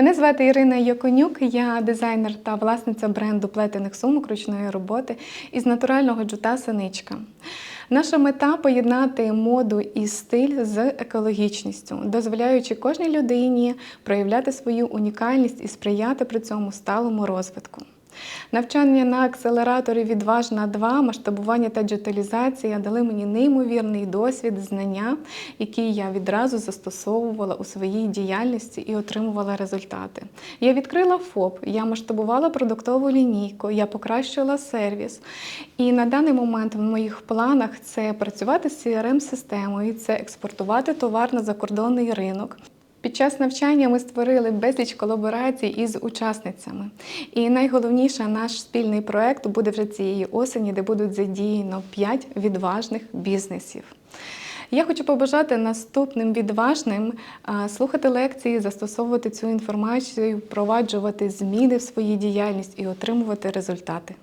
Мене звати Ірина Яконюк, я дизайнер та власниця бренду плетених сумок ручної роботи із натурального джута Синичка. Наша мета поєднати моду і стиль з екологічністю, дозволяючи кожній людині проявляти свою унікальність і сприяти при цьому сталому розвитку. Навчання на акселераторі Відважна 2, масштабування та джеталізація дали мені неймовірний досвід, знання, які я відразу застосовувала у своїй діяльності і отримувала результати. Я відкрила ФОП, я масштабувала продуктову лінійку, я покращила сервіс. І на даний момент в моїх планах це працювати з CRM-системою, це експортувати товар на закордонний ринок. Під час навчання ми створили безліч колаборацій із учасницями. І найголовніше, наш спільний проект буде вже цієї осені, де будуть задіяно 5 відважних бізнесів. Я хочу побажати наступним відважним слухати лекції, застосовувати цю інформацію, впроваджувати зміни в своїй діяльність і отримувати результати.